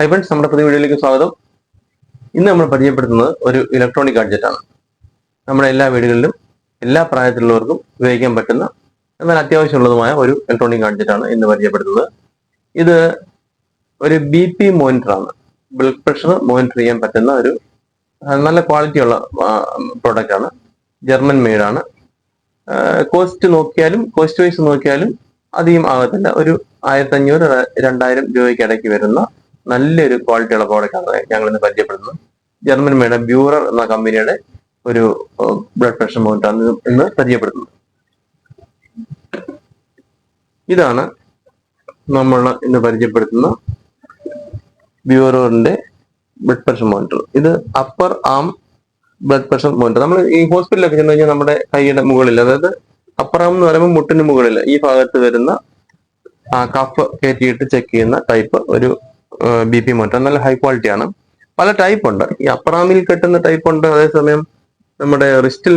Hi friends നമ്മുടെ പുതിയ വീഡിയോയിലേക്ക് സ്വാഗതം. ഇന്ന് നമ്മൾ പരിചയപ്പെടുത്തുന്നത് ഒരു ഇലക്ട്രോണിക് ഗാഡ്ജറ്റാണ് നമ്മുടെ എല്ലാ വീടുകളിലും എല്ലാ പ്രായത്തിലുള്ളവർക്കും ഉപയോഗിക്കാൻ പറ്റുന്ന എന്നാൽ അത്യാവശ്യമുള്ളതുമായ ഒരു ഇലക്ട്രോണിക് ഗാഡ്ജറ്റാണ് ഇന്ന് പരിചയപ്പെടുത്തുന്നത്. ഇത് ഒരു ബി പി മോണിറ്റർ ആണ്. ബ്ലഡ് പ്രഷർ മോണിറ്റർ ചെയ്യാൻ പറ്റുന്ന ഒരു നല്ല നല്ല ക്വാളിറ്റിയുള്ള പ്രോഡക്റ്റ് ആണ്. ജർമ്മൻ മെയ്ഡ് ആണ്. കോസ്റ്റ് നോക്കിയാലും കോസ്റ്റ് വൈസ് നോക്കിയാലും അധികം ആകത്തില്ല. ഒരു ആയിരത്തി അഞ്ഞൂറ് രണ്ടായിരം രൂപയ്ക്ക് ഇടയ്ക്ക് വരുന്ന നല്ലൊരു ക്വാളിറ്റിയുള്ള പ്രോഡക്റ്റ് ആണ് ഞങ്ങൾ ഇന്ന് പരിചയപ്പെടുന്നത് ജർമ്മൻ മേഡ ബ്യൂറർ എന്ന കമ്പനിയുടെ ഒരു ബ്ലഡ് പ്രഷർ മോണിറ്റർ ആണ് ഇന്ന് പരിചയപ്പെടുന്നത്. ഇതാണ് നമ്മൾ ഇന്ന് പരിചയപ്പെടുത്തുന്ന ബ്യൂറോറിന്റെ ബ്ലഡ് പ്രഷർ മോണിറ്റർ ഇത് upper arm blood pressure monitor നമ്മൾ ഈ ഹോസ്പിറ്റലിലൊക്കെ ചെന്ന് കഴിഞ്ഞാൽ നമ്മുടെ കൈയുടെ മുകളിൽ അതായത് അപ്പർ ആം എന്ന് പറയുമ്പോൾ മുട്ടിന് മുകളിൽ ഈ ഭാഗത്ത് വരുന്ന കഫ് കയറ്റിയിട്ട് ചെക്ക് ചെയ്യുന്ന ടൈപ്പ് ഒരു ബി പി മോണിറ്റർ നല്ല ഹൈ ക്വാളിറ്റി ആണ്. പല ടൈപ്പ് ഉണ്ട്. ഈ അപ്രാമിൽ ആമിൽ കെട്ടുന്ന ടൈപ്പ് ഉണ്ട്. അതേസമയം നമ്മുടെ റിസ്റ്റിൽ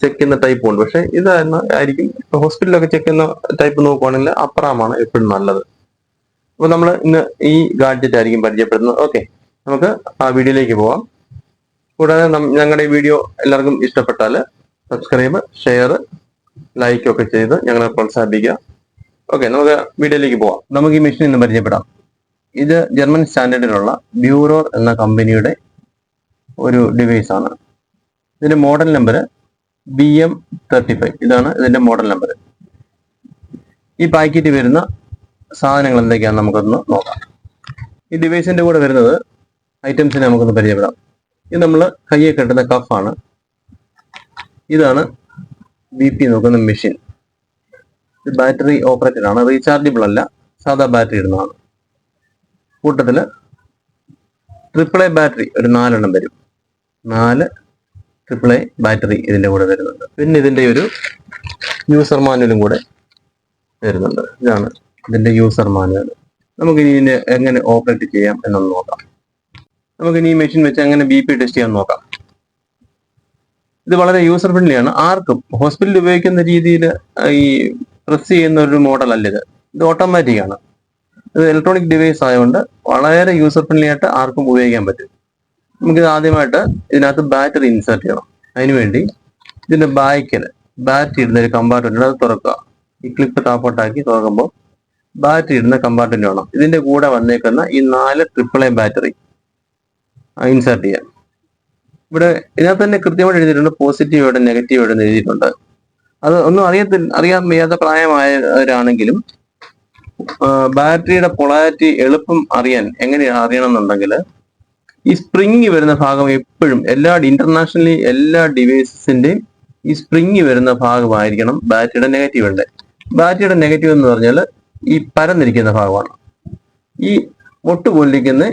ചെക്ക് ചെയ്യുന്ന ടൈപ്പ് ഉണ്ട്. പക്ഷെ ഇത് തന്നെ ആയിരിക്കും ഹോസ്പിറ്റലിലൊക്കെ ചെക്ക് ചെയ്യുന്ന ടൈപ്പ് നോക്കുവാണെങ്കിൽ അപ്പറാമാണ് എപ്പോഴും നല്ലത്. അപ്പൊ നമ്മൾ ഇന്ന് ഈ ഗാഡ്ജറ്റ് ആയിരിക്കും പരിചയപ്പെടുന്നത്. ഓക്കെ നമുക്ക് ആ വീഡിയോയിലേക്ക് പോവാം. കൂടാതെ ഞങ്ങളുടെ ഈ വീഡിയോ എല്ലാവർക്കും ഇഷ്ടപ്പെട്ടാൽ സബ്സ്ക്രൈബ് ഷെയർ ലൈക്ക് ഒക്കെ ചെയ്ത് ഞങ്ങളെ പ്രോത്സാഹിപ്പിക്കുക. ഓക്കെ നമുക്ക് വീഡിയോയിലേക്ക് പോവാം. നമുക്ക് ഈ മെഷീൻ ഇന്ന് പരിചയപ്പെടാം. ഇത് ജർമ്മൻ സ്റ്റാൻഡേർഡിലുള്ള ബ്യൂറോർ എന്ന കമ്പനിയുടെ ഒരു ഡിവൈസ് ആണ്. ഇതിന്റെ model number B M thirty five ഇതാണ് ഇതിന്റെ മോഡൽ നമ്പർ ഈ പാക്കറ്റ് വരുന്ന സാധനങ്ങൾ എന്തൊക്കെയാണെന്ന് നമുക്കൊന്ന് നോക്കാം. ഈ ഡിവൈസിന്റെ കൂടെ വരുന്നത് ഐറ്റംസിനെ നമുക്കൊന്ന് പരിചയപ്പെടാം. ഇത് നമ്മൾ കയ്യെ കെട്ടുന്ന കഫാണ് ഇതാണ് ബി പി നോക്കുന്ന മെഷീൻ ഇത് ബാറ്ററി ഓപ്പറേറ്റഡ് ആണ്. റീചാർജബിൾ അല്ല സാധാ ബാറ്ററി ഇടുന്നതാണ്. കൂട്ടത്തിൽ ട്രിപ്പിൾ എ ബാറ്ററി ഒരു നാലെണ്ണം വരും. നാല് ട്രിപ്പിൾ എ ബാറ്ററി ഇതിന്റെ കൂടെ വരുന്നുണ്ട്. പിന്നെ ഇതിന്റെ ഒരു യൂസർ മാനുവലും കൂടെ വരുന്നുണ്ട്. ഇതാണ് ഇതിന്റെ യൂസർ മാനുവൽ നമുക്ക് ഇനി ഇതിനെ എങ്ങനെ ഓപ്പറേറ്റ് ചെയ്യാം എന്നൊന്ന് നോക്കാം. നമുക്ക് ഇനി ഈ മെഷീൻ വെച്ച് എങ്ങനെ ബി പി ടെസ്റ്റ് ചെയ്യാൻ നോക്കാം. ഇത് വളരെ യൂസർ ഫ്രണ്ട്ലി ആണ്. ആർക്കും ഹോസ്പിറ്റലിൽ ഉപയോഗിക്കുന്ന രീതിയിൽ ഈ പ്രസ് ചെയ്യുന്ന ഒരു മോഡൽ അല്ല ഇത്. ഇത് ഓട്ടോമാറ്റിക് ആണ്. ഇത് ഇലക്ട്രോണിക് ഡിവൈസ് ആയതുകൊണ്ട് വളരെ യൂസർ ഫ്രണ്ട്ലി ആയിട്ട് ആർക്കും ഉപയോഗിക്കാൻ പറ്റും. നമുക്ക് ആദ്യമായിട്ട് ഇതിനകത്ത് ബാറ്ററി ഇൻസേർട്ട് ചെയ്യണം. അതിനുവേണ്ടി ഇതിന്റെ ബാക്കിൽ ബാറ്ററി ഇടുന്ന ഒരു കമ്പാർട്ട്മെന്റ് അത് തുറക്കുക. ഈ ക്ലിപ്പ് താപ്പോട്ടാക്കി തുറക്കുമ്പോൾ ബാറ്ററി ഇടുന്ന കമ്പാർട്ട്മെന്റ് വേണം. ഇതിന്റെ കൂടെ വന്നേക്കുന്ന ഈ നാല് ട്രിപ്പിൾ എ ബാറ്ററി ഇൻസേർട്ട് ചെയ്യാം ഇവിടെ ഇതിനകത്ത് തന്നെ കൃത്യമായിട്ട് എഴുതിയിട്ടുണ്ട്. പോസിറ്റീവ് എവിടെ നെഗറ്റീവ് എവിടെ എഴുതിയിട്ടുണ്ട്. അത് ഒന്നും അറിയത്തില്ല അറിയാൻ വയ്യാത്ത പ്രായമായവരാണെങ്കിലും ബാറ്ററിയുടെ പൊളാരിറ്റി എളുപ്പം അറിയാൻ എങ്ങനെയാണ് അറിയണം എന്നുണ്ടെങ്കിൽ ഈ സ്പ്രിങ് വരുന്ന ഭാഗം എപ്പോഴും എല്ലാ ഇന്റർനാഷണലി എല്ലാ ഡിവൈസസിന്റെയും ഈ സ്പ്രിങ് വരുന്ന ഭാഗമായിരിക്കണം ബാറ്ററിയുടെ നെഗറ്റീവ് ഉണ്ട്. ബാറ്ററിയുടെ നെഗറ്റീവ് എന്ന് പറഞ്ഞാൽ ഈ പരന്നിരിക്കുന്ന ഭാഗമാണ്. ഈ മുട്ട് പൊല്ലിക്കുന്ന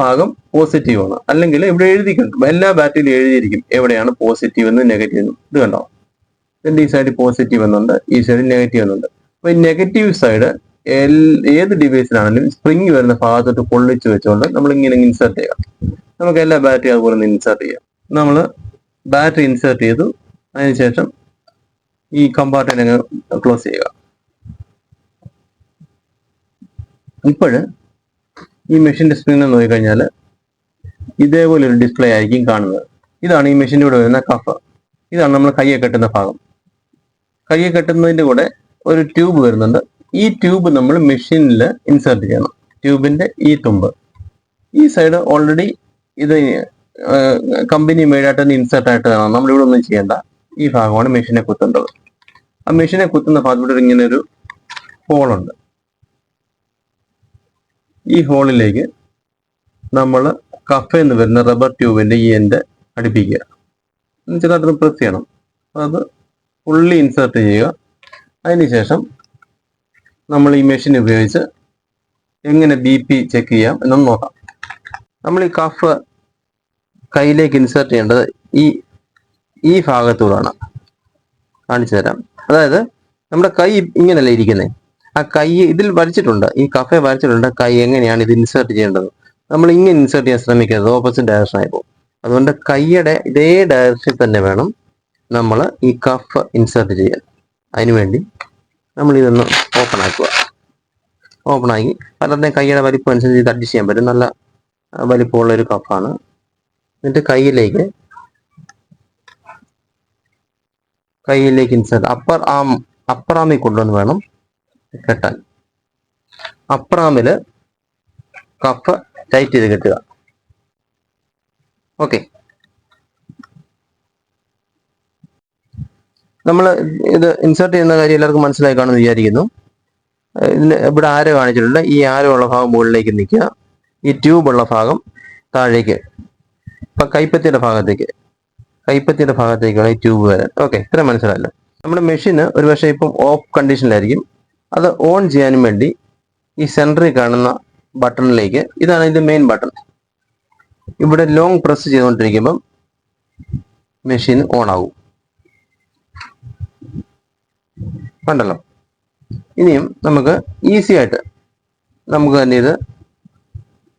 ഭാഗം പോസിറ്റീവ് ആണ്. അല്ലെങ്കിൽ ഇവിടെ എഴുതിയിട്ടുണ്ട്. എല്ലാ ബാറ്ററിയിലും എഴുതിയിരിക്കും. എവിടെയാണ് പോസിറ്റീവ് എന്ന് നെഗറ്റീവ് എന്ന്. ഇത് കണ്ടോ? ഇതിന്റെ ഈ സൈഡ് പോസിറ്റീവ് എന്നുണ്ട് ഈ സൈഡ് നെഗറ്റീവ് എന്നുണ്ട്. അപ്പൊ ഈ നെഗറ്റീവ് സൈഡ് ഏത് ഡിവൈസിലാണെങ്കിലും സ്പ്രിങ് വരുന്ന ഭാഗത്തോട്ട് പൊള്ളിച്ച് വെച്ചുകൊണ്ട് നമ്മൾ ഇങ്ങനെ ഇൻസേർട്ട് ചെയ്യാം. നമുക്ക് എല്ലാ ബാറ്ററി അതുപോലെ തന്നെ ഇൻസേർട്ട് ചെയ്യാം. നമ്മൾ ബാറ്ററി ഇൻസേർട്ട് ചെയ്തു. അതിനുശേഷം ഈ കമ്പാർട്ട്മെന്റ് അങ്ങ് ക്ലോസ് ചെയ്യുക. ഇപ്പോഴ് ഈ മെഷീന്റെ സ്ക്രീനിൽ നോക്കിക്കഴിഞ്ഞാൽ ഇതേപോലെ ഒരു ഡിസ്പ്ലേ ആയിരിക്കും കാണുന്നത്. ഇതാണ് ഈ മെഷീന്റെ കൂടെ വരുന്ന കഫ് ഇതാണ് നമ്മൾ കയ്യെ കെട്ടുന്ന ഭാഗം. കയ്യെ കെട്ടുന്നതിന്റെ കൂടെ ഒരു ട്യൂബ് വരുന്നുണ്ട്. ഈ ട്യൂബ് നമ്മൾ മെഷീനിൽ ഇൻസേർട്ട് ചെയ്യണം. ട്യൂബിന്റെ ഈ തുമ്പ്. ഈ സൈഡ് ഓൾറെഡി ഇത് കമ്പനി മെയ്ഡായിട്ട് തന്നെ ഇൻസേർട്ട് ആയിട്ട് കാണാം നമ്മളിവിടെ ഒന്നും ചെയ്യേണ്ട. ഈ ഭാഗമാണ് മെഷീനെ കുത്തേണ്ടത്. ആ മെഷീനെ കുത്തുന്ന ഭാഗത്തോടെ ഇങ്ങനെ ഒരു ഹോളുണ്ട് ഈ ഹോളിലേക്ക് നമ്മൾ കഫ എന്ന് വരുന്ന റബ്ബർ ട്യൂബിന്റെ ഈ എന്റെ അടുപ്പിക്കുക. ചെറുതായിട്ടൊന്ന് പ്രസ് ചെയ്യണം. അത് ഫുള്ളി ഇൻസേർട്ട് ചെയ്യുക. അതിനുശേഷം നമ്മൾ ഈ മെഷീൻ ഉപയോഗിച്ച് എങ്ങനെ ബി പി ചെക്ക് ചെയ്യാം എന്നൊന്ന് നോക്കാം. നമ്മൾ ഈ കഫ് കയ്യിലേക്ക് ഇൻസേർട്ട് ചെയ്യേണ്ടത് ഈ ഈ ഭാഗത്തൂടാണ്. കാണിച്ചു തരാം. അതായത് നമ്മുടെ കൈ ഇങ്ങനല്ലേ ഇരിക്കുന്നത് ആ കൈ ഇതിൽ വരച്ചിട്ടുണ്ട്. ഈ കഫെ വരച്ചിട്ടുണ്ട്. കൈ എങ്ങനെയാണ് ഇത് ഇൻസേർട്ട് ചെയ്യേണ്ടത്? നമ്മൾ ഇങ്ങനെ ഇൻസേർട്ട് ചെയ്യാൻ ശ്രമിക്കരുത്. ഓപ്പോസിറ്റ് ഡയറക്ഷൻ ആയി പോകും. അതുകൊണ്ട് കൈയുടെ ഇതേ ഡയറക്ഷനിൽ തന്നെ വേണം നമ്മൾ ഈ കഫ് ഇൻസേർട്ട് ചെയ്യാൻ. അതിനുവേണ്ടി നമ്മൾ ഇതൊന്ന് ഓപ്പൺ ആക്കുക ഓപ്പൺ ആക്കി പലരുടെയും കൈയുടെ വലിപ്പം അനുസരിച്ച് ഇത് അഡ്ജസ്റ്റ് ചെയ്യാൻ പറ്റും. നല്ല വലിപ്പമുള്ള ഒരു കഫാണ് എന്നിട്ട് കൈയിലേക്ക് കൈയിലേക്ക് ഇൻസേർട്ട് അപ്പർ ആം അപ്പർ ആമിൽ കൊണ്ടുവന്ന് വേണം കെട്ടാൻ. അപ്പർ ആമിൽ കഫ് ടൈറ്റ് ചെയ്ത് കെട്ടുക. ഓക്കെ നമ്മൾ ഇത് ഇൻസേർട്ട് ചെയ്യുന്ന കാര്യം എല്ലാവർക്കും മനസ്സിലായി കാണുമെന്ന് വിചാരിക്കുന്നു. ഇതിന് ഇവിടെ ആരോ കാണിച്ചിട്ടുണ്ട്? ഈ ആരോ ഉള്ള ഭാഗം മുകളിലേക്ക് നിൽക്കുക. ഈ ട്യൂബ് ഉള്ള ഭാഗം താഴേക്ക്. ഇപ്പൊ കൈപ്പത്തിയുടെ ഭാഗത്തേക്ക്. കൈപ്പത്തിയുടെ ഭാഗത്തേക്കാണ് ഈ ട്യൂബ് വരാൻ. ഓക്കെ ഇത്ര മനസ്സിലായല്ലോ. നമ്മുടെ മെഷീന് ഒരു പക്ഷേ ഇപ്പം ഓഫ് കണ്ടീഷനിലായിരിക്കും അത് ഓൺ ചെയ്യാനും വേണ്ടി ഈ സെന്ററിൽ കാണുന്ന ബട്ടണിലേക്ക് ഇതാണ് ഇതിന്റെ മെയിൻ ബട്ടൺ ഇവിടെ ലോങ് പ്രസ് ചെയ്തുകൊണ്ടിരിക്കുമ്പം മെഷീൻ ഓൺ ആകും. കണ്ടല്ലോ? ഇനിയും നമുക്ക് ഈസി ആയിട്ട് നമുക്ക് തന്നെ ഇത്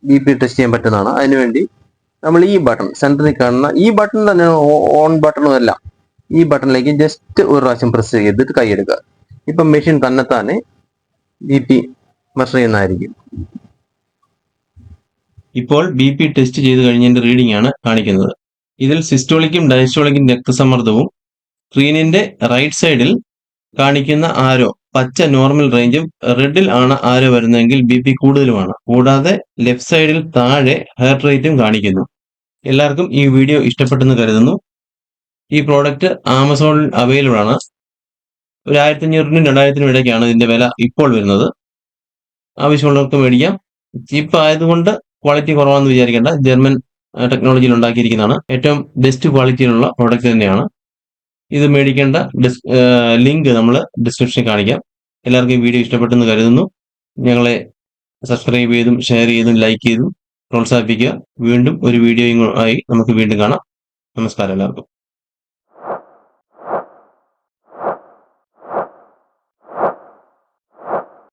ബി പി ടെസ്റ്റ് ചെയ്യാൻ പറ്റുന്നതാണ്. അതിനുവേണ്ടി നമ്മൾ ഈ ബട്ടൺ സെന്ററിൽ കാണുന്ന ഈ ബട്ടൺ തന്നെ ഓൺ ബട്ടണും അല്ല ഈ ബട്ടണിലേക്ക് ജസ്റ്റ് ഒരു പ്രാവശ്യം പ്രസ് ചെയ്തിട്ട് കൈയെടുക്കുക ഇപ്പം മെഷീൻ തന്നെത്താനെ ബി പി മെഷർ ചെയ്യുന്നതായിരിക്കും. ഇപ്പോൾ ബി പി ടെസ്റ്റ് ചെയ്ത് കഴിഞ്ഞതിന്റെ റീഡിംഗ് ആണ് കാണിക്കുന്നത്. ഇതിൽ സിസ്റ്റോളിക്കും ഡയസ്റ്റോളിക്കും രക്തസമ്മർദ്ദവും സ്ക്രീനിന്റെ റൈറ്റ് സൈഡിൽ കാണിക്കുന്ന ആരോ പച്ച നോർമൽ റേഞ്ചും റെഡിൽ ആണ് ആരോ വരുന്നതെങ്കിൽ ബി പി കൂടുതലുമാണ്. കൂടാതെ ലെഫ്റ്റ് സൈഡിൽ താഴെ ഹാർട്ട് റേറ്റും കാണിക്കുന്നു. എല്ലാവർക്കും ഈ വീഡിയോ ഇഷ്ടപ്പെട്ടെന്ന് കരുതുന്നു. ഈ പ്രോഡക്റ്റ് ആമസോണിൽ അവൈലബിൾ ആണ്. ഒരു ആയിരത്തി അഞ്ഞൂറിനും രണ്ടായിരത്തിനും ഇടയ്ക്കാണ് ഇതിന്റെ വില ഇപ്പോൾ വരുന്നത്. ആവശ്യമുള്ളവർക്ക് മേടിക്കാം. ചീപ്പ് ആയതുകൊണ്ട് ക്വാളിറ്റി കുറവാണെന്ന് വിചാരിക്കേണ്ട. ജർമ്മൻ ടെക്നോളജിയിൽ ഉണ്ടാക്കിയിരിക്കുന്നതാണ്. ഏറ്റവും ബെസ്റ്റ് ക്വാളിറ്റിയിലുള്ള പ്രോഡക്റ്റ് തന്നെയാണ്. ഇത് മേടിക്കേണ്ട ലിങ്ക് നമ്മൾ ഡിസ്ക്രിപ്ഷനിൽ കാണിക്കാം. എല്ലാവർക്കും ഈ വീഡിയോ ഇഷ്ടപ്പെട്ടെന്ന് കരുതുന്നു. ഞങ്ങളെ സബ്സ്ക്രൈബ് ചെയ്തും ഷെയർ ചെയ്തും ലൈക്ക് ചെയ്തും പ്രോത്സാഹിപ്പിക്കുക. വീണ്ടും ഒരു വീഡിയോയും ആയി നമുക്ക് വീണ്ടും കാണാം. നമസ്കാരം എല്ലാവർക്കും.